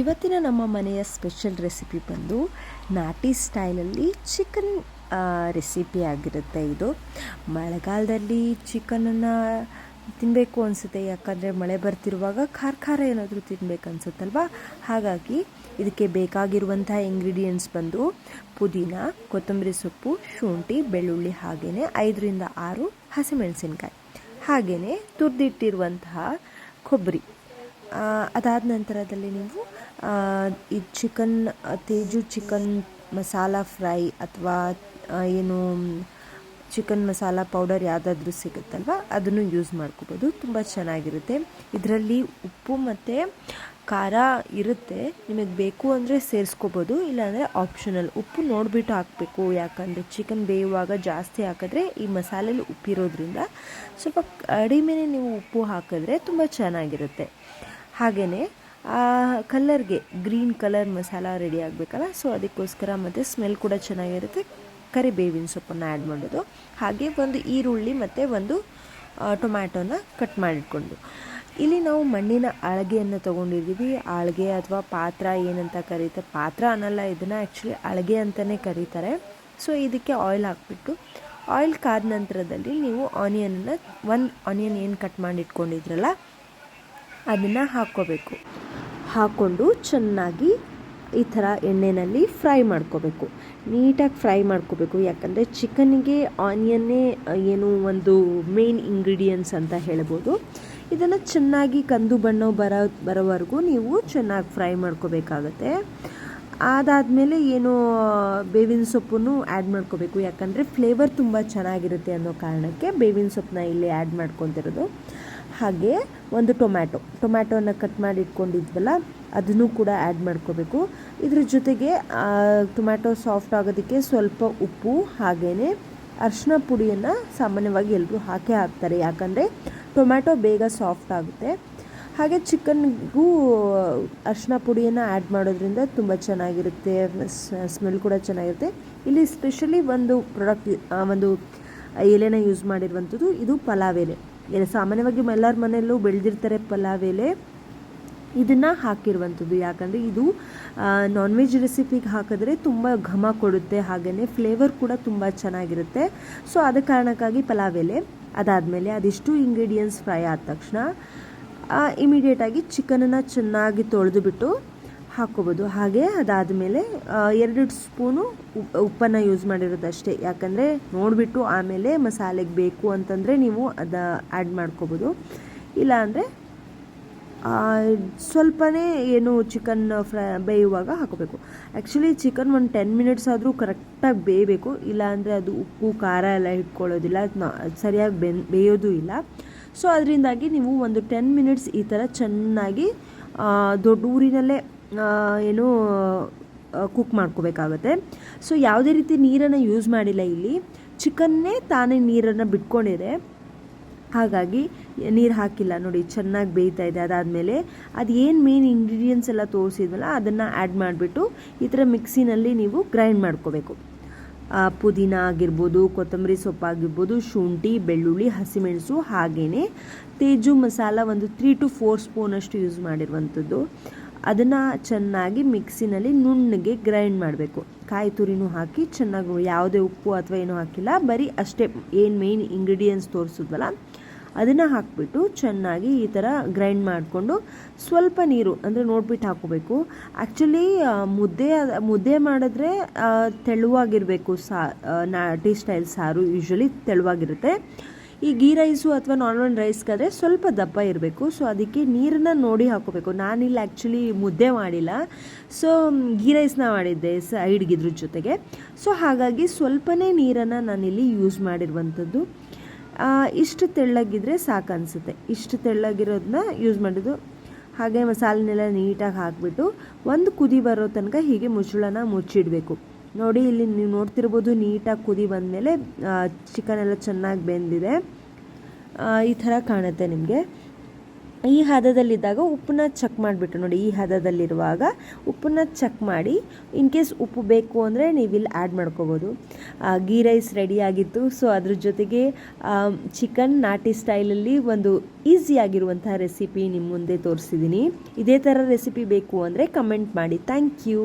ಇವತ್ತಿನ ನಮ್ಮ ಮನೆಯ ಸ್ಪೆಷಲ್ ರೆಸಿಪಿ ಬಂದು ನಾಟಿ ಸ್ಟೈಲಲ್ಲಿ ಚಿಕನ್ ರೆಸಿಪಿ ಆಗಿರುತ್ತೆ ಇದು. ಮಳೆಗಾಲದಲ್ಲಿ ಚಿಕನನ್ನು ತಿನ್ನಬೇಕು ಅನಿಸುತ್ತೆ, ಯಾಕಂದರೆ ಮಳೆ ಬರ್ತಿರುವಾಗ ಖಾರ ಖಾರ ಏನಾದರೂ ತಿನ್ಬೇಕು ಅನ್ಸುತ್ತಲ್ವಾ? ಹಾಗಾಗಿ ಇದಕ್ಕೆ ಬೇಕಾಗಿರುವಂಥ ಇಂಗ್ರೀಡಿಯೆಂಟ್ಸ್ ಬಂದು ಪುದೀನ, ಕೊತ್ತಂಬರಿ ಸೊಪ್ಪು, ಶುಂಠಿ, ಬೆಳ್ಳುಳ್ಳಿ ಹಾಗೆಯೇ ಐದರಿಂದ ಆರು ಹಸಿಮೆಣಸಿನ್ಕಾಯಿ. ಹಾಗೆಯೇ ತುರಿದಿಟ್ಟಿರುವಂತಹ ಕೊಬ್ಬರಿ. ಅದಾದ ನಂತರದಲ್ಲಿ ನೀವು ಈ chicken Teju chicken masala fry ಅಥವಾ ಏನು ಚಿಕನ್ ಮಸಾಲ ಪೌಡರ್ ಯಾವುದಾದ್ರೂ ಸಿಗುತ್ತಲ್ವ, ಅದನ್ನು ಯೂಸ್ ಮಾಡ್ಕೋಬೋದು. ತುಂಬ ಚೆನ್ನಾಗಿರುತ್ತೆ. ಇದರಲ್ಲಿ ಉಪ್ಪು ಮತ್ತು ಖಾರ ಇರುತ್ತೆ. ನಿಮಗೆ ಬೇಕು ಅಂದರೆ ಸೇರಿಸ್ಕೋಬೋದು, ಇಲ್ಲಾಂದರೆ ಆಪ್ಷನಲ್ ಉಪ್ಪು ನೋಡಿಬಿಟ್ಟು ಹಾಕಬೇಕು. ಯಾಕಂದರೆ ಚಿಕನ್ ಬೇಯುವಾಗ ಜಾಸ್ತಿ ಹಾಕಿದ್ರೆ ಈ ಮಸಾಲೆಲಿ ಉಪ್ಪಿರೋದ್ರಿಂದ ಸ್ವಲ್ಪ ಕಡಿಮೆನೇ ನೀವು ಉಪ್ಪು ಹಾಕಿದ್ರೆ ತುಂಬ ಚೆನ್ನಾಗಿರುತ್ತೆ. ಹಾಗೆಯೇ ಕಲರ್ಗೆ ಗ್ರೀನ್ ಕಲರ್ ಮಸಾಲ ರೆಡಿ ಆಗಬೇಕಲ್ಲ? ಸೊ ಅದಕ್ಕೋಸ್ಕರ ಮತ್ತು ಸ್ಮೆಲ್ ಕೂಡ ಚೆನ್ನಾಗಿರುತ್ತೆ. ಕರಿಬೇವಿನ ಸೊಪ್ಪನ್ನು ಆ್ಯಡ್ ಮಾಡೋದು. ಹಾಗೆ ಒಂದು ಈರುಳ್ಳಿ ಮತ್ತು ಒಂದು ಟೊಮ್ಯಾಟೋನ ಟೊಮ್ಯಾಟೊನ ಕಟ್ ಮಾಡಿಟ್ಕೊಂಡು. ಇಲ್ಲಿ ನಾವು ಮಣ್ಣಿನ ಅಳಗೆಯನ್ನು ತೊಗೊಂಡಿದ್ದೀವಿ. ಅಳಗೆ ಅಥವಾ ಪಾತ್ರ ಏನಂತ ಕರೀತಾರೆ ಪಾತ್ರ ಅನ್ನಲ್ಲ, ಇದನ್ನು ಆ್ಯಕ್ಚುಲಿ ಅಳಗೆ ಅಂತಲೇ ಕರೀತಾರೆ. ಸೊ ಇದಕ್ಕೆ ಆಯಿಲ್ ಹಾಕ್ಬಿಟ್ಟು ಆಯಿಲ್ ಕಾದ ನಂತರದಲ್ಲಿ ನೀವು ಆನಿಯನ್ನ ಒಂದು ಆನಿಯನ್ ಏನು ಕಟ್ ಮಾಡಿಟ್ಕೊಂಡಿದ್ರಲ್ಲ, ಅದನ್ನು ಹಾಕ್ಕೋಬೇಕು. ಹಾಕ್ಕೊಂಡು ಚೆನ್ನಾಗಿ ಈ ಥರ ಎಣ್ಣೆಯಲ್ಲಿ ಫ್ರೈ ಮಾಡ್ಕೋಬೇಕು. ನೀಟಾಗಿ ಫ್ರೈ ಮಾಡ್ಕೋಬೇಕು. ಯಾಕಂದರೆ ಚಿಕನ್ಗೆ ಆನಿಯನ್ನೇ ಏನು ಒಂದು ಮೇನ್ ಇಂಗ್ರೀಡಿಯೆಂಟ್ಸ್ ಅಂತ ಹೇಳ್ಬೋದು. ಇದನ್ನು ಚೆನ್ನಾಗಿ ಕಂದು ಬಣ್ಣ ಬರೋ, ಬರೋವರೆಗೂ ನೀವು ಚೆನ್ನಾಗಿ ಫ್ರೈ ಮಾಡ್ಕೋಬೇಕಾಗತ್ತೆ. ಅದಾದಮೇಲೆ ಏನು, ಬೇವಿನ ಸೊಪ್ಪನ್ನು ಆ್ಯಡ್ ಮಾಡ್ಕೋಬೇಕು. ಯಾಕಂದರೆ ಫ್ಲೇವರ್ ತುಂಬ ಚೆನ್ನಾಗಿರುತ್ತೆ ಅನ್ನೋ ಕಾರಣಕ್ಕೆ ಬೇವಿನ ಸೊಪ್ಪನ್ನ ಇಲ್ಲಿ ಆ್ಯಡ್ ಮಾಡ್ಕೊತಿರೋದು. ಹಾಗೆ ಒಂದು ಟೊಮ್ಯಾಟೊ. ಟೊಮ್ಯಾಟೊನ ಕಟ್ ಮಾಡಿ ಇಟ್ಕೊಂಡಿದ್ವಲ್ಲ, ಅದನ್ನು ಕೂಡ ಆ್ಯಡ್ ಮಾಡ್ಕೋಬೇಕು. ಇದ್ರ ಜೊತೆಗೆ ಟೊಮ್ಯಾಟೊ ಸಾಫ್ಟ್ ಆಗೋದಕ್ಕೆ ಸ್ವಲ್ಪ ಉಪ್ಪು ಹಾಗೆಯೇ ಅರಿಶಿನ ಪುಡಿಯನ್ನು ಸಾಮಾನ್ಯವಾಗಿ ಎಲ್ಲರೂ ಹಾಕೇ ಹಾಕ್ತಾರೆ. ಯಾಕಂದರೆ ಟೊಮ್ಯಾಟೊ ಬೇಗ ಸಾಫ್ಟ್ ಆಗುತ್ತೆ. ಹಾಗೆ ಚಿಕನ್ಗೂ ಅರಿಶಿನ ಪುಡಿಯನ್ನು ಆ್ಯಡ್ ಮಾಡೋದ್ರಿಂದ ತುಂಬ ಚೆನ್ನಾಗಿರುತ್ತೆ. ಸ್ಮೆಲ್ ಕೂಡ ಚೆನ್ನಾಗಿರುತ್ತೆ. ಇಲ್ಲಿ ಸ್ಪೆಷಲಿ ಒಂದು ಪ್ರಾಡಕ್ಟ್ ಒಂದು ಎಲೆನ ಯೂಸ್ ಮಾಡಿರುವಂಥದ್ದು ಇದು ಪಲಾವ್ ಎಲೆ. ಸಾಮಾನ್ಯವಾಗಿ ಎಲ್ಲರ ಮನೆಯಲ್ಲೂ ಬೆಳೆದಿರ್ತಾರೆ ಪಲಾವ್ ಎಲೆ. ಇದನ್ನು ಹಾಕಿರುವಂಥದ್ದು. ಯಾಕಂದರೆ ಇದು ನಾನ್ ವೆಜ್ ರೆಸಿಪಿಗೆ ಹಾಕಿದ್ರೆ ತುಂಬ ಘಮ ಕೊಡುತ್ತೆ ಹಾಗೆಯೇ ಫ್ಲೇವರ್ ಕೂಡ ತುಂಬ ಚೆನ್ನಾಗಿರುತ್ತೆ. ಸೊ ಅದ ಕಾರಣಕ್ಕಾಗಿ ಪಲಾವ್ ಎಲೆ. ಅದಾದಮೇಲೆ ಅದಿಷ್ಟು ಇಂಗ್ರೀಡಿಯೆಂಟ್ಸ್ ಫ್ರೈ ಆದ ತಕ್ಷಣ ಇಮಿಡಿಯೇಟಾಗಿ ಚಿಕನನ್ನು ಚೆನ್ನಾಗಿ ತೊಳೆದು ಬಿಟ್ಟು ಹಾಕ್ಕೋಬೋದು ಹಾಗೆ ಅದಾದಮೇಲೆ ಎರಡು ಸ್ಪೂನು ಉಪ್, ಉಪ್ಪನ್ನು ಯೂಸ್ ಮಾಡಿರೋದಷ್ಟೇ. ಯಾಕಂದರೆ ನೋಡಿಬಿಟ್ಟು ಆಮೇಲೆ ಮಸಾಲೆಗೆ ಬೇಕು ಅಂತಂದರೆ ನೀವು ಅದು ಆ್ಯಡ್ ಮಾಡ್ಕೋಬೋದು. ಇಲ್ಲಾಂದರೆ ಸ್ವಲ್ಪನೇ ಏನು ಚಿಕನ್ ಫ್ರೈ ಬೇಯುವಾಗ ಹಾಕೋಬೇಕು. ಆ್ಯಕ್ಚುಲಿ ಚಿಕನ್ ಒಂದು ಟೆನ್ ಮಿನಿಟ್ಸ್ ಆದರೂ ಕರೆಕ್ಟಾಗಿ ಬೇಯಬೇಕು. ಇಲ್ಲಾಂದರೆ ಅದು ಉಪ್ಪು, ಖಾರ ಎಲ್ಲ ಇಟ್ಕೊಳ್ಳೋದಿಲ್ಲ ಸರಿಯಾಗಿ ಬೆನ್, ಬೇಯೋದು ಇಲ್ಲ. ಸೊ ಅದರಿಂದಾಗಿ ನೀವು ಒಂದು ಟೆನ್ ಮಿನಿಟ್ಸ್ ಈ ಥರ ಚೆನ್ನಾಗಿ ದೊಡ್ಡ ಊರಿನಲ್ಲೇ ಏನು ಕುಕ್ ಮಾಡ್ಕೋಬೇಕಾಗತ್ತೆ. ಸೊ ಯಾವುದೇ ರೀತಿ ನೀರನ್ನು ಯೂಸ್ ಮಾಡಿಲ್ಲ ಇಲ್ಲಿ. ಚಿಕನ್ನೇ ತಾನೇ ನೀರನ್ನು ಬಿಟ್ಕೊಂಡಿದೆ. ಹಾಗಾಗಿ, ನೀರು ಹಾಕಿಲ್ಲ. ನೋಡಿ, ಚೆನ್ನಾಗಿ ಬೇಯ್ತಾ ಇದೆ. ಅದಾದಮೇಲೆ, ಅದು ಏನು ಮೇನ್ ಇಂಗ್ರೀಡಿಯೆಂಟ್ಸ್ ಎಲ್ಲ ತೋರಿಸಿದ್ವಲ್ಲ, ಅದನ್ನು ಆ್ಯಡ್ ಮಾಡಿಬಿಟ್ಟು, ಈ ಥರ ಮಿಕ್ಸಿನಲ್ಲಿ ನೀವು ಗ್ರೈಂಡ್ ಮಾಡ್ಕೋಬೇಕು. ಪುದೀನ ಆಗಿರ್ಬೋದು, ಕೊತ್ತಂಬರಿ ಸೊಪ್ಪಾಗಿರ್ಬೋದು, ಶುಂಠಿ, ಬೆಳ್ಳುಳ್ಳಿ, ಹಸಿಮೆಣಸು ಹಾಗೆಯೇ ತೇಜು ಮಸಾಲ ಒಂದು ತ್ರೀ ಟು ಫೋರ್ ಸ್ಪೂನಷ್ಟು ಯೂಸ್ ಮಾಡಿರುವಂಥದ್ದು. ಅದನ್ನು ಚೆನ್ನಾಗಿ ಮಿಕ್ಸಿನಲ್ಲಿ ನುಣ್ಣಗೆ ಗ್ರೈಂಡ್ ಮಾಡಬೇಕು. ಕಾಯಿ ತುರಿನೂ ಹಾಕಿ ಚೆನ್ನಾಗಿ ಯಾವುದೇ ಉಪ್ಪು ಅಥವಾ ಏನೂ ಹಾಕಿಲ್ಲ. ಬರೀ ಅಷ್ಟೇ ಏನು ಮೇಯ್ನ್ ಇಂಗ್ರೀಡಿಯೆಂಟ್ಸ್ ತೋರಿಸಿದ್ವಲ್ಲ? ಅದನ್ನು ಹಾಕಿಬಿಟ್ಟು ಚೆನ್ನಾಗಿ ಈ ಥರ ಗ್ರೈಂಡ್ ಮಾಡಿಕೊಂಡು ಸ್ವಲ್ಪ ನೀರು ಅಂದರೆ ನೋಡ್ಬಿಟ್ಟು ಹಾಕೋಬೇಕು ಆ್ಯಕ್ಚುಲಿ ಮುದ್ದೆ ಮುದ್ದೆ ಮಾಡಿದ್ರೆ ತೆಳುವಾಗಿರಬೇಕು ಸಾ ನಾ ನಾಟಿ ಸ್ಟೈಲ್ ಸಾರು ಯೂಶ್ವಲಿ ತೆಳುವಾಗಿರುತ್ತೆ. ಈ ಗೀ ರೈಸು ಅಥವಾ ನಾರ್ಮಲ್ ರೈಸ್ಗಾದರೆ ಸ್ವಲ್ಪ ದಪ್ಪ ಇರಬೇಕು. ಸೊ, ಅದಕ್ಕೆ ನೀರನ್ನು ನೋಡಿ ಹಾಕೋಬೇಕು. ನಾನಿಲ್ಲಿ ಆ್ಯಕ್ಚುಲಿ ಮುದ್ದೆ ಮಾಡಿಲ್ಲ. ಸೊ, ಗೀ ರೈಸ್ನ ಮಾಡಿದ್ದೆ ಸ ಐಡ್ಗಿದ್ರ ಜೊತೆಗೆ. ಸೊ, ಹಾಗಾಗಿ ಸ್ವಲ್ಪನೇ ನೀರನ್ನು ನಾನಿಲ್ಲಿ ಯೂಸ್ ಮಾಡಿರುವಂಥದ್ದು. ಇಷ್ಟು ತೆಳ್ಳಗಿದ್ರೆ ಸಾಕು ಅನಿಸುತ್ತೆ. ಇಷ್ಟು ತೆಳ್ಳಗಿರೋದನ್ನ ಯೂಸ್ ಮಾಡಿದ್ದು. ಹಾಗೆ ಮಸಾಲೆನೆಲ್ಲ ನೀಟಾಗಿ ಹಾಕಿಬಿಟ್ಟು ಒಂದು ಕುದಿ ಬರೋ ತನಕ ಹೀಗೆ ಮುಚ್ಚಳನ ಮುಚ್ಚಿಡಬೇಕು. ನೋಡಿ, ಇಲ್ಲಿ ನೀವು ನೋಡ್ತಿರ್ಬೋದು, ನೀಟಾಗಿ ಕುದಿ ಬಂದಮೇಲೆ ಚಿಕನ್ ಎಲ್ಲ ಚೆನ್ನಾಗಿ ಬೆಂದಿದೆ. ಈ ಥರ ಕಾಣುತ್ತೆ ನಿಮಗೆ. ಈ ಹದದಲ್ಲಿದ್ದಾಗ ಉಪ್ಪನ್ನ ಚೆಕ್ ಮಾಡಿಬಿಟ್ಟು ನೋಡಿ, ಈ ಹದದಲ್ಲಿರುವಾಗ ಉಪ್ಪನ್ನ ಚೆಕ್ ಮಾಡಿ ಇನ್ ಕೇಸ್ ಉಪ್ಪು ಬೇಕು ಅಂದರೆ ನೀವು ಇಲ್ಲಿ ಆ್ಯಡ್ ಮಾಡ್ಕೋಬೋದು. ಗೀ ರೈಸ್ ರೆಡಿ ಆಗಿತ್ತು ಸೊ ಅದ್ರ ಜೊತೆಗೆ ಚಿಕನ್ ನಾಟಿ ಸ್ಟೈಲಲ್ಲಿ ಒಂದು ಈಸಿಯಾಗಿರುವಂತಹ ರೆಸಿಪಿ ನಿಮ್ಮ ಮುಂದೆ ತೋರಿಸಿದ್ದೀನಿ ಇದೇ ಥರ ರೆಸಿಪಿ ಬೇಕು ಅಂದರೆ ಕಮೆಂಟ್ ಮಾಡಿ. Thank you